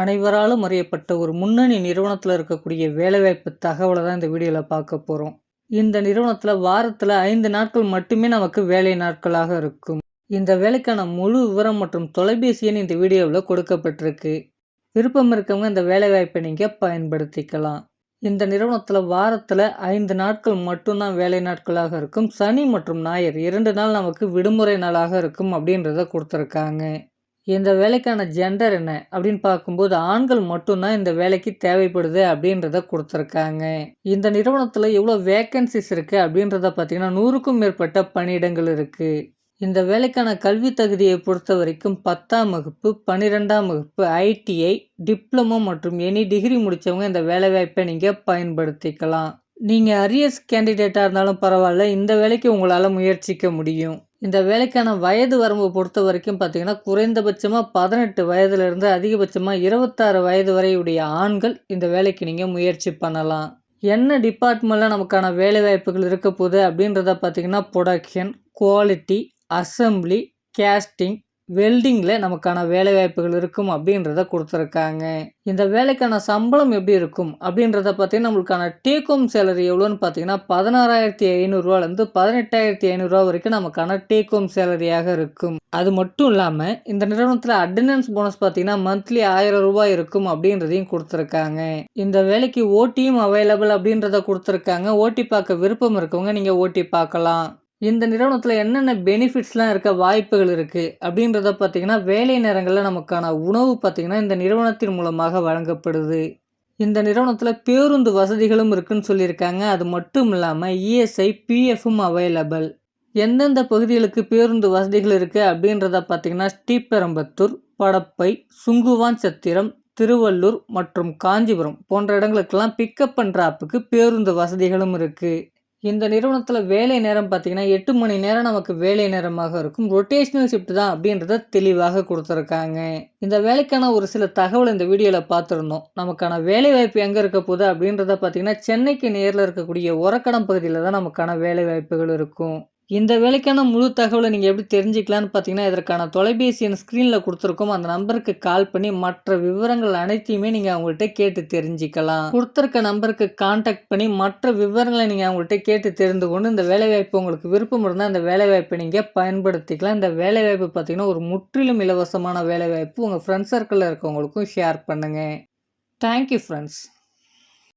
அனைவராலும் அறியப்பட்ட ஒரு முன்னணி நிறுவனத்தில் இருக்கக்கூடிய வேலைவாய்ப்பு தகவலை தான் இந்த வீடியோவில் பார்க்க போகிறோம் இந்த நிறுவனத்தில் வாரத்தில் ஐந்து நாட்கள் மட்டுமே நமக்கு வேலை நாட்களாக இருக்கும். இந்த வேலைக்கான முழு விவரம் மற்றும் தொலைபேசி எண் இந்த வீடியோவில் கொடுக்கப்பட்டிருக்கு. விருப்பம் இருக்கவங்க இந்த வேலைவாய்ப்பை நீங்கள் பயன்படுத்திக்கலாம். இந்த நிறுவனத்தில் வாரத்தில் ஐந்து நாட்கள் மட்டும்தான் வேலை நாட்களாக இருக்கும். சனி மற்றும் ஞாயிறு இரண்டு நாள் நமக்கு விடுமுறை நாளாக இருக்கும் அப்படின்றத கொடுத்துருக்காங்க. இந்த வேலைக்கான ஜெண்டர் என்ன அப்படின்னு பார்க்கும்போது ஆண்கள் மட்டும்தான் இந்த வேலைக்கு தேவைப்படுது அப்படின்றத கொடுத்துருக்காங்க. இந்த நிறுவனத்தில் எவ்வளோ வேக்கன்சிஸ் இருக்குது அப்படின்றத பார்த்தீங்கன்னா நூறுக்கும் மேற்பட்ட பணியிடங்கள் இருக்குது இந்த வேலைக்கான கல்வி தகுதியை பொறுத்த வரைக்கும் பத்தாம் வகுப்பு பன்னிரெண்டாம் வகுப்பு ஐடிஐ டிப்ளமோ மற்றும் எனி டிகிரி முடித்தவங்க இந்த வேலைவாய்ப்பை நீங்கள் பயன்படுத்திக்கலாம். நீங்கள் அரியர்ஸ் கேண்டிடேட்டாக இருந்தாலும் பரவாயில்ல இந்த வேலைக்கு உங்களால் முயற்சிக்க முடியும். இந்த வேலைக்கான வயது வரம்பு பொறுத்த வரைக்கும் பார்த்தீங்கன்னா குறைந்தபட்சமாக பதினெட்டு வயதுலேருந்து அதிகபட்சமாக இருபத்தாறு வயது வரையுடைய ஆண்கள் இந்த வேலைக்கு நீங்கள் முயற்சி பண்ணலாம். என்ன டிபார்ட்மெண்ட்டில் நமக்கான வேலை வாய்ப்புகள் இருக்க போகுது அப்படின்றத பார்த்தீங்கன்னா ப்ரொடக்ஷன் குவாலிட்டி அசம்பிளி கேஸ்டிங் வெல்டிங்கில் நமக்கான வேலைவாய்ப்புகள் இருக்கும் அப்படின்றத கொடுத்துருக்காங்க. இந்த வேலைக்கான சம்பளம் எப்படி இருக்கும் அப்படின்றத பார்த்தீங்கன்னா நம்மளுக்கான டேக் ஹோம் சேலரி எவ்வளோன்னு பார்த்தீங்கன்னா பதினாறாயிரத்தி ஐநூறுரூவாலேருந்து பதினெட்டாயிரத்தி ஐநூறுரூவா வரைக்கும் நமக்கான டேக் ஹோம் சேலரியாக இருக்கும். அது மட்டும் இல்லாமல் இந்த நிறுவனத்தில் அட்டண்டன்ஸ் போனஸ் பார்த்தீங்கன்னா மந்த்லி ஆயிரம் ரூபாய் இருக்கும் அப்படின்றதையும் கொடுத்துருக்காங்க. இந்த வேலைக்கு ஓட்டியும் அவைலபிள் அப்படின்றத கொடுத்துருக்காங்க. ஓட்டி பார்க்க விருப்பம் இருக்கவங்க நீங்கள் ஓட்டி பார்க்கலாம். இந்த நிறுவனத்தில் என்னென்ன பெனிஃபிட்ஸ்லாம் இருக்க வாய்ப்புகள் இருக்குது அப்படின்றத பார்த்தீங்கன்னா வேலை நேரங்களில் நமக்கான உணவு பார்த்திங்கன்னா இந்த நிறுவனத்தின் மூலமாக வழங்கப்படுது. இந்த நிறுவனத்தில் பேருந்து வசதிகளும் இருக்குன்னு சொல்லியிருக்காங்க. அது மட்டும் இல்லாமல் இஎஸ்ஐ பிஎஃப்பும் அவைலபிள் எந்தெந்த பகுதிகளுக்கு பேருந்து வசதிகள் இருக்குது அப்படின்றத பார்த்திங்கன்னா ஸ்ரீபெரம்பத்தூர் படப்பை சுங்குவான் சத்திரம் திருவள்ளூர் மற்றும் காஞ்சிபுரம் போன்ற இடங்களுக்கெல்லாம் பிக்கப் பண்ணுற ஆப்புக்கு பேருந்து வசதிகளும் இருக்குது இந்த நிறுவனத்தில் வேலை நேரம் பார்த்திங்கன்னா எட்டு மணி நேரம் நமக்கு வேலை நேரமாக இருக்கும். ரொட்டேஷ்னல் ஷிஃப்ட் தான் அப்படின்றத தெளிவாக கொடுத்துருக்காங்க. இந்த வேலைக்கான ஒரு சில தகவல் இந்த வீடியோவில் பார்த்துருந்தோம். நமக்கான வேலை வாய்ப்பு எங்கே இருக்க போகுது அப்படின்றத பார்த்திங்கன்னா சென்னைக்கு நேரில் இருக்கக்கூடிய உரக்கடம் பகுதியில் தான் நமக்கான வேலை வாய்ப்புகள் இருக்கும். இந்த வேலைக்கான முழு தகவலை நீங்கள் எப்படி தெரிஞ்சுக்கலான்னு பார்த்தீங்கன்னா இதற்கான தொலைபேசி எண் ஸ்க்ரீனில் கொடுத்துருக்கோம். அந்த நம்பருக்கு கால் பண்ணி மற்ற விவரங்கள் அனைத்தையுமே நீங்கள் அவங்கள்ட்ட கேட்டு தெரிஞ்சுக்கலாம். கொடுத்துருக்க நம்பருக்கு காண்டாக்ட் பண்ணி மற்ற விவரங்களை நீங்கள் அவங்கள்ட்ட கேட்டு தெரிந்து கொண்டு இந்த வேலைவாய்ப்பு உங்களுக்கு விருப்பம் இருந்தால் இந்த வேலைவாய்ப்பை நீங்கள் பயன்படுத்திக்கலாம். இந்த வேலைவாய்ப்பு பார்த்தீங்கன்னா ஒரு முற்றிலும் இலவசமான வேலைவாய்ப்பு. உங்கள் ஃப்ரெண்ட்ஸ் சர்க்கிளில் இருக்கவங்களுக்கும் ஷேர் பண்ணுங்கள் தேங்க்யூ ஃப்ரெண்ட்ஸ்